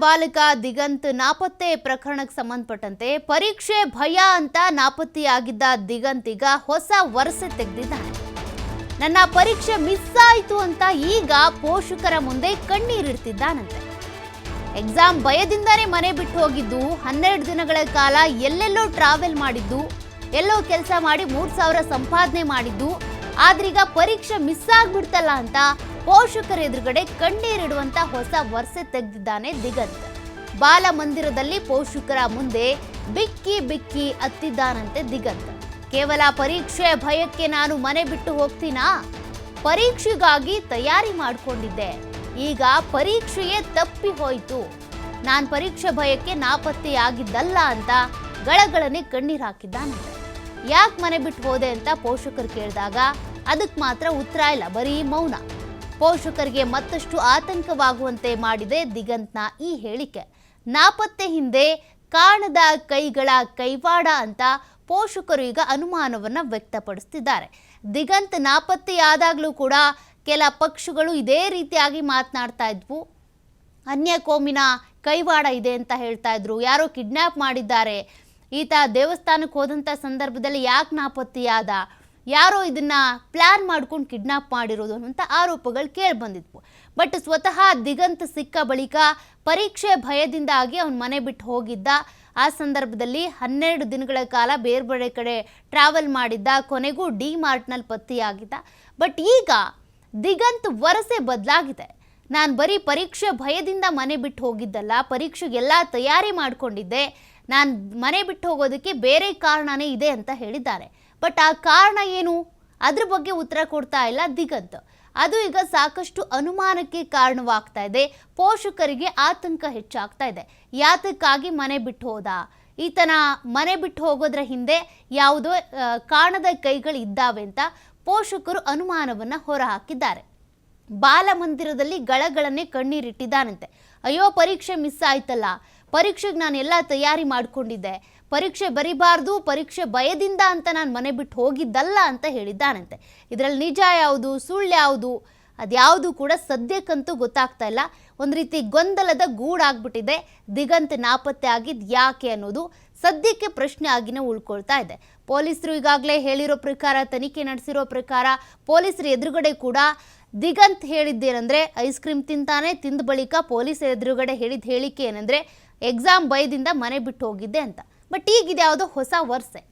ಬಾಲಕ ದಿಗಂತ್ ನಾಪತ್ತೆ ಪ್ರಕರಣಕ್ಕೆ ಸಂಬಂಧಪಟ್ಟಂತೆ ಪರೀಕ್ಷೆ ಭಯ ಅಂತ ನಾಪತ್ತೆಯಾಗಿದ್ದ ದಿಗಂತ್ ಈಗ ಹೊಸ ವರಸೆ ತೆಗೆದಿದ್ದಾನೆ. ನನ್ನ ಪರೀಕ್ಷೆ ಮಿಸ್ ಆಯಿತು ಅಂತ ಈಗ ಪೋಷಕರ ಮುಂದೆ ಕಣ್ಣೀರಿಡ್ತಿದ್ದಾನಂತೆ ಎಕ್ಸಾಮ್ ಭಯದಿಂದಾನೇ ಮನೆ ಬಿಟ್ಟು ಹೋಗಿದ್ದು, ಹನ್ನೆರಡು ದಿನಗಳ ಕಾಲ ಎಲ್ಲೆಲ್ಲೋ ಟ್ರಾವೆಲ್ ಮಾಡಿದ್ದು, ಎಲ್ಲೋ ಕೆಲಸ ಮಾಡಿ ಮೂರು ಸಾವಿರ ಸಂಪಾದನೆ ಮಾಡಿದ್ದು, ಆದ್ರೀಗ ಪರೀಕ್ಷೆ ಮಿಸ್ ಆಗ್ಬಿಡ್ತಲ್ಲ ಅಂತ ಪೋಷಕರ ಎದುರುಗಡೆ ಕಣ್ಣೀರಿಡುವಂತ ಹೊಸ ವರ್ಷೆ ತೆಗೆದಿದ್ದಾನೆ ದಿಗಂತ್. ಬಾಲ ಮಂದಿರದಲ್ಲಿ ಪೋಷಕರ ಮುಂದೆ ಬಿಕ್ಕಿ ಬಿಕ್ಕಿ ಅತ್ತಿದ್ದಾನಂತೆ ದಿಗಂತ್. ಕೇವಲ ಪರೀಕ್ಷೆ ಭಯಕ್ಕೆ ನಾನು ಮನೆ ಬಿಟ್ಟು ಹೋಗ್ತೀನಾ? ಪರೀಕ್ಷೆಗಾಗಿ ತಯಾರಿ ಮಾಡಿಕೊಂಡಿದ್ದೆ. ಈಗ ಪರೀಕ್ಷೆಯೇ ತಪ್ಪಿ ಹೋಯಿತು. ನಾನು ಪರೀಕ್ಷೆ ಭಯಕ್ಕೆ ನಾಪತ್ತೆಯಾಗಿದ್ದಲ್ಲ ಅಂತ ಗಳಗಳನೆ ಕಣ್ಣೀರು ಹಾಕಿದ್ದಾನಂತೆ. ಯಾಕೆ ಮನೆ ಬಿಟ್ಟು ಹೋದೆ ಅಂತ ಪೋಷಕರು ಕೇಳಿದಾಗ ಅದಕ್ಕೆ ಮಾತ್ರ ಉತ್ತರ ಇಲ್ಲ, ಬರೀ ಮೌನ. ಪೋಷಕರಿಗೆ ಮತ್ತಷ್ಟು ಆತಂಕವಾಗುವಂತೆ ಮಾಡಿದೆ ದಿಗಂತ್ನ ಈ ಹೇಳಿಕೆ. ನಾಪತ್ತೆ ಹಿಂದೆ ಕಾಣದ ಕೈಗಳ ಕೈವಾಡ ಅಂತ ಪೋಷಕರು ಈಗ ಅನುಮಾನವನ್ನು ವ್ಯಕ್ತಪಡಿಸ್ತಿದ್ದಾರೆ. ದಿಗಂತ್ ನಾಪತ್ತೆಯಾದಾಗಲೂ ಕೂಡ ಕೆಲ ಪಕ್ಷಗಳು ಇದೇ ರೀತಿಯಾಗಿ ಮಾತನಾಡ್ತಾ ಇದ್ವು. ಅನ್ಯ ಕೋಮಿನ ಕೈವಾಡ ಇದೆ ಅಂತ ಹೇಳ್ತಾ ಇದ್ರು. ಯಾರೋ ಕಿಡ್ನ್ಯಾಪ್ ಮಾಡಿದ್ದಾರೆ. ಈತ ದೇವಸ್ಥಾನಕ್ಕೆ ಹೋದಂಥ ಸಂದರ್ಭದಲ್ಲಿ ಯಾಕೆ ನಾಪತ್ತೆಯಾದ? ಯಾರೋ ಇದನ್ನ ಪ್ಲಾನ್ ಮಾಡ್ಕೊಂಡು ಕಿಡ್ನಾಪ್ ಮಾಡಿರೋದು ಅನ್ನುವಂಥ ಆರೋಪಗಳು ಕೇಳಿಬಂದಿದ್ವು ಬಟ್ ಸ್ವತಃ ದಿಗಂತ್ ಸಿಕ್ಕ ಬಳಿಕ ಪರೀಕ್ಷೆ ಭಯದಿಂದಾಗಿ ಅವನ ಮನೆ ಬಿಟ್ಟು ಹೋಗಿದ್ದ. ಆ ಸಂದರ್ಭದಲ್ಲಿ ಹನ್ನೆರಡು ದಿನಗಳ ಕಾಲ ಬೇರೆ ಬೇರೆ ಕಡೆ ಟ್ರಾವೆಲ್ ಮಾಡಿದ್ದ, ಕೊನೆಗೂ ಡಿ ಮಾರ್ಟ್ನಲ್ಲಿ ಪತ್ತೆಯಾಗಿದ್ದ. ಬಟ್ ಈಗ ದಿಗಂತ್ ವರಸೆ ಬದಲಾಗಿದೆ. ನಾನು ಬರೀ ಪರೀಕ್ಷೆ ಭಯದಿಂದ ಮನೆ ಬಿಟ್ಟು ಹೋಗಿದ್ದಲ್ಲ ಪರೀಕ್ಷೆಗೆಲ್ಲ ತಯಾರಿ ಮಾಡಿಕೊಂಡಿದ್ದೆ. ನಾನು ಮನೆ ಬಿಟ್ಟು ಹೋಗೋದಕ್ಕೆ ಬೇರೆ ಕಾರಣನೇ ಇದೆ ಅಂತ ಹೇಳಿದ್ದಾರೆ. ಬಟ್ ಆ ಕಾರಣ ಏನು? ಅದ್ರ ಬಗ್ಗೆ ಉತ್ತರ ಕೊಡ್ತಾ ಇಲ್ಲ ದಿಗಂತ್. ಅದು ಈಗ ಸಾಕಷ್ಟು ಅನುಮಾನಕ್ಕೆ ಕಾರಣವಾಗ್ತಾ ಇದೆ. ಪೋಷಕರಿಗೆ ಆತಂಕ ಹೆಚ್ಚಾಗ್ತಾ ಇದೆ. ಯಾತಕ್ಕಾಗಿ ಮನೆ ಬಿಟ್ಟು ಹೋದ? ಈತನ ಮನೆ ಬಿಟ್ಟು ಹೋಗೋದ್ರ ಹಿಂದೆ ಯಾವುದೋ ಕಾಣದ ಕೈಗಳು ಇದ್ದಾವೆ ಅಂತ ಪೋಷಕರು ಅನುಮಾನವನ್ನ ಹೊರಹಾಕಿದ್ದಾರೆ. ಬಾಲಮಂದಿರದಲ್ಲಿ ಗಳಗಳನ್ನೇ ಕಣ್ಣೀರಿಟ್ಟಿದ್ದಾನಂತೆ. ಅಯ್ಯೋ, ಪರೀಕ್ಷೆ ಮಿಸ್ ಆಯ್ತಲ್ಲ? ಪರೀಕ್ಷೆಗೆ ನಾನು ಎಲ್ಲ ತಯಾರಿ ಮಾಡಿಕೊಂಡಿದ್ದೆ. ಪರೀಕ್ಷೆ ಬರಿಬಾರ್ದು, ಪರೀಕ್ಷೆ ಭಯದಿಂದ ಅಂತ ನಾನು ಮನೆ ಬಿಟ್ಟು ಹೋಗಿದ್ದಲ್ಲ ಅಂತ ಹೇಳಿದ್ದಾನಂತೆ. ಇದರಲ್ಲಿ ನಿಜ ಯಾವುದು, ಸುಳ್ಳು ಯಾವುದು, ಅದ್ಯಾವುದು ಕೂಡ ಸದ್ಯಕ್ಕಂತೂ ಗೊತ್ತಾಗ್ತಾ ಇಲ್ಲ. ಒಂದು ರೀತಿ ಗೊಂದಲದ ಗೂಡಾಗ್ಬಿಟ್ಟಿದೆ. ದಿಗಂತ ನಾಪತ್ತೆ ಆಗಿದ್ದು ಯಾಕೆ ಅನ್ನೋದು ಸದ್ಯಕ್ಕೆ ಪ್ರಶ್ನೆ ಆಗಿನೇ ಉಳ್ಕೊಳ್ತಾ ಇದೆ. ಪೊಲೀಸರು ಈಗಾಗಲೇ ಹೇಳಿರೋ ಪ್ರಕಾರ, ತನಿಖೆ ನಡೆಸಿರೋ ಪ್ರಕಾರ, ಪೊಲೀಸರು ಎದುರುಗಡೆ ಕೂಡ ದಿಗಂತ್ ಹೇಳಿದ್ದೇನೆಂದರೆ, ಐಸ್ ಕ್ರೀಮ್ ತಿಂತಾನೆ, ತಿಂದ ಬಳಿಕ ಪೊಲೀಸ್ ಎದುರುಗಡೆ ಹೇಳಿದ ಹೇಳಿಕೆ ಏನಂದರೆ, ಎಕ್ಸಾಮ್ ಭಯದಿಂದ ಮನೆ ಬಿಟ್ಟು ಹೋಗಿದ್ದೆ ಅಂತ. ಬಟ್ ಈಗಿದೆ ಯಾವುದೋ ಹೊಸ ವರ್ಷೆ.